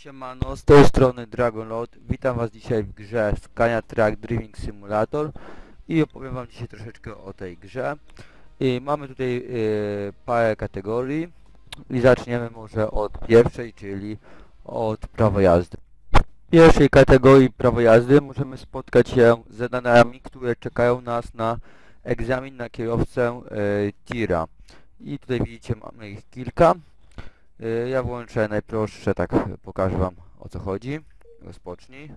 Siemano, z tej strony Dragonlord. Witam was dzisiaj w grze Scania Track Driving Simulator i opowiem wam dzisiaj troszeczkę o tej grze. I mamy tutaj e, parę kategorii i zaczniemy może od pierwszej, czyli od prawa jazdy. W pierwszej kategorii prawo jazdy możemy spotkać się z zadaniami, które czekają nas na egzamin na kierowcę e, tira. I tutaj widzicie mamy ich kilka. Y, Ja włączę najprostsze, tak pokażę wam o co chodzi. Rozpocznij.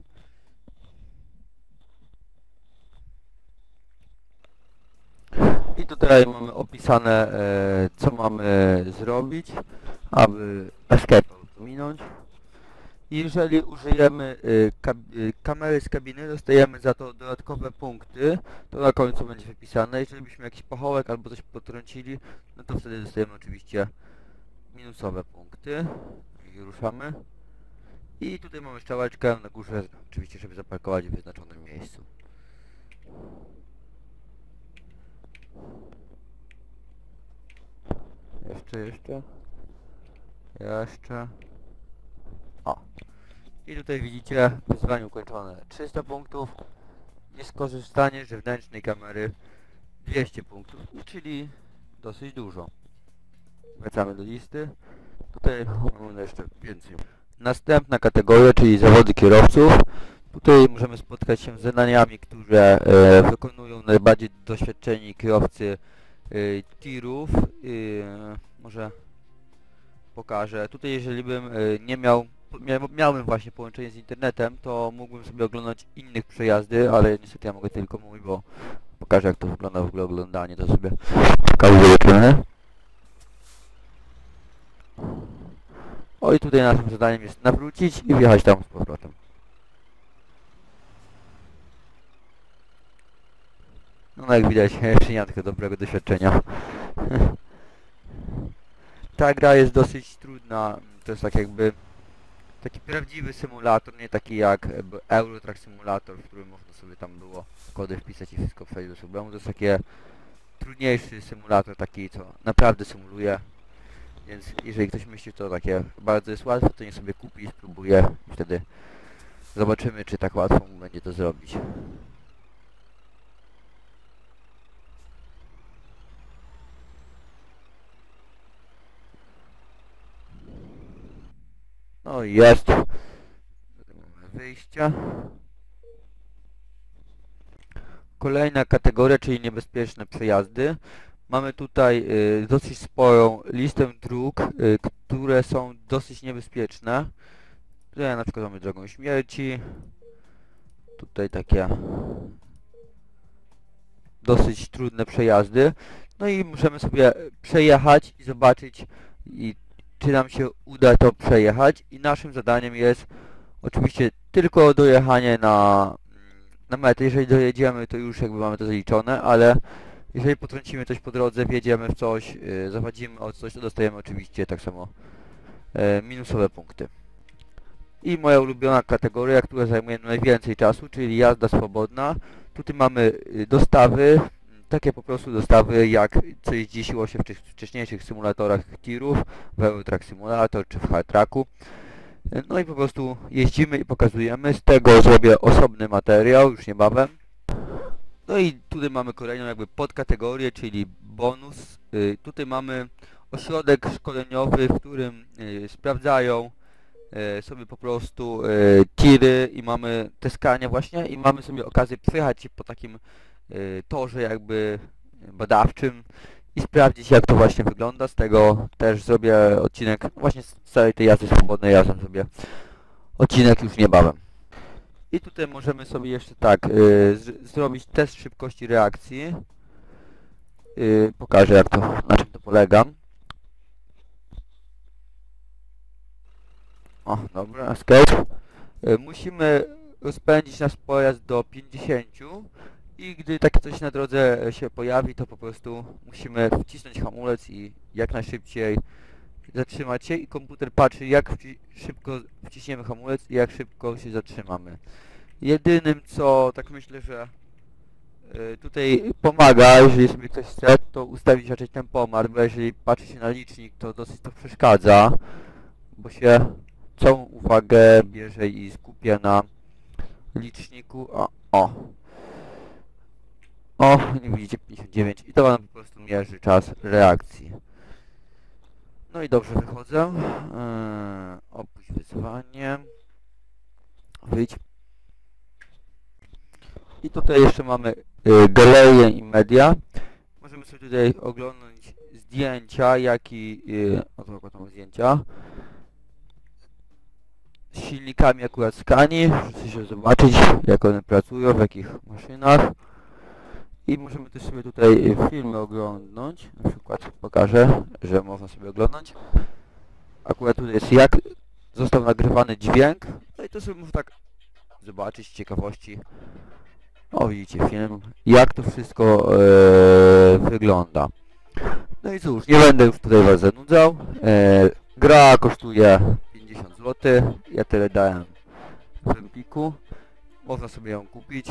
I tutaj mamy opisane e, co mamy zrobić, aby escape minąć. Jeżeli użyjemy y, y, kamery z kabiny, dostajemy za to dodatkowe punkty. To na końcu będzie wypisane. Jeżeli byśmy jakiś pochołek albo coś potrącili, no to wtedy dostajemy oczywiście minusowe punkty. I ruszamy. I tutaj mamy szczałeczkę na górze, oczywiście, żeby zaparkować w wyznaczonym miejscu. Jeszcze, jeszcze. Jeszcze. O. I tutaj widzicie wyzwanie ukończone 300 punktów. Nieskorzystanie z zewnętrznej kamery 200 punktów, czyli dosyć dużo. Wracamy do listy. Tutaj mamy jeszcze więcej. Następna kategoria, czyli zawody kierowców. Tutaj możemy spotkać się z zadaniami, które e, wykonują najbardziej doświadczeni kierowcy e, tirów. E, może pokażę. Tutaj jeżeli bym e, nie miał, mia, miałbym właśnie połączenie z internetem, to mógłbym sobie oglądać innych przejazdy, ale niestety ja mogę tylko mój, bo pokażę jak to wygląda w ogóle oglądanie, to sobie pokażę zobaczymy. O i tutaj naszym zadaniem jest nawrócić i wjechać tam z powrotem. No jak widać, takiego dobrego doświadczenia. Ta gra jest dosyć trudna, to jest tak jakby taki prawdziwy symulator, nie taki jak e, b- Euro Truck Simulator, w którym można sobie tam było kody wpisać i wszystko przejść bez problemu. To jest takie trudniejszy symulator, taki co naprawdę symuluje więc jeżeli ktoś myśli, że to takie bardzo jest łatwe, to niech sobie kupi i spróbuje. I wtedy zobaczymy, czy tak łatwo mu będzie to zrobić. No i jest. Wyjścia. Kolejna kategoria, czyli niebezpieczne przejazdy. Mamy tutaj y, dosyć sporą listę dróg, y, które są dosyć niebezpieczne. Tutaj na przykład mamy drogą śmierci. Tutaj takie dosyć trudne przejazdy. No i możemy sobie przejechać i zobaczyć, i, czy nam się uda to przejechać. I naszym zadaniem jest oczywiście tylko dojechanie na, na metę. Jeżeli dojedziemy, to już jakby mamy to zaliczone, ale jeżeli potrącimy coś po drodze, wjedziemy w coś, yy, zawadzimy o coś, to dostajemy oczywiście tak samo e, minusowe punkty. I moja ulubiona kategoria, która zajmuje najwięcej czasu, czyli jazda swobodna. Tutaj mamy y, dostawy, takie po prostu dostawy jak co jeździło się w wcześniejszych symulatorach tirów, w Eurotrack Simulator czy w Hard Tracku. No i po prostu jeździmy i pokazujemy. Z tego zrobię osobny materiał już niebawem. No i tutaj mamy kolejną jakby podkategorię, czyli bonus. Y, Tutaj mamy ośrodek szkoleniowy, w którym y, sprawdzają y, sobie po prostu tiry i mamy te skania właśnie i mamy sobie okazję przejechać się po takim torze jakby badawczym i sprawdzić jak to właśnie wygląda. Z tego też zrobię odcinek właśnie z całej tej jazdy swobodnej razem sobie odcinek już niebawem. I tutaj możemy sobie jeszcze tak y, zrobić test szybkości reakcji. Y, pokażę jak to, na czym to polega. O, dobra, escape. Y, musimy rozpędzić nasz pojazd do 50 i gdy takie coś na drodze się pojawi, to po prostu musimy wcisnąć hamulec i jak najszybciej zatrzymać się i komputer patrzy jak wci szybko wciśniemy hamulec i jak szybko się zatrzymamy. Jedynym co tak myślę, że y, tutaj pomaga, jeżeli sobie ktoś chce, to ustawić raczej tempomat, bo jeżeli patrzy się na licznik, to dosyć to przeszkadza, bo się całą uwagę bierze i skupia na liczniku. O, o. O, nie widzicie 59 i to wam po prostu mierzy czas reakcji. No i dobrze wychodzę. Yy, opuść wyzwanie. Wyjdź. I tutaj jeszcze mamy yy, i media. Możemy sobie tutaj oglądać zdjęcia, jak i... Yy, akurat mamy zdjęcia. Z silnikami akurat skani. Chcę się zobaczyć, jak one pracują, w jakich maszynach. I możemy też sobie tutaj y, filmy oglądnąć. Na przykład pokażę, że można sobie oglądać. Akurat tutaj jest jak został nagrywany dźwięk. No i to sobie można tak zobaczyć z ciekawości. O widzicie film, jak to wszystko e, wygląda. No i cóż, nie będę już tutaj was zanudzał. E, gra kosztuje 50 zł. Ja tyle dałem w Empiku. Można sobie ją kupić.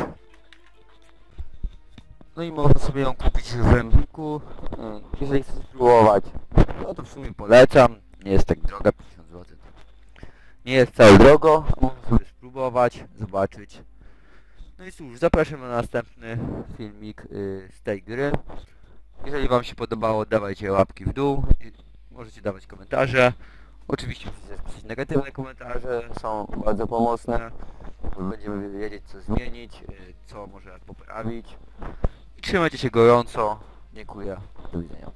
No i można sobie ją kupić w Empiku. E, Jeżeli chcecie spróbować, no to w sumie polecam. Nie jest tak droga, 50 zł. Nie jest całe drogo, można sobie spróbować, zobaczyć. No i cóż, zapraszam na następny filmik y, z tej gry. Jeżeli Wam się podobało, dawajcie łapki w dół. Możecie dawać komentarze. Oczywiście negatywne komentarze, są bardzo pomocne. Będziemy wiedzieć co zmienić, y, co może poprawić. Trzymajcie się gorąco. Dziękuję. Do widzenia.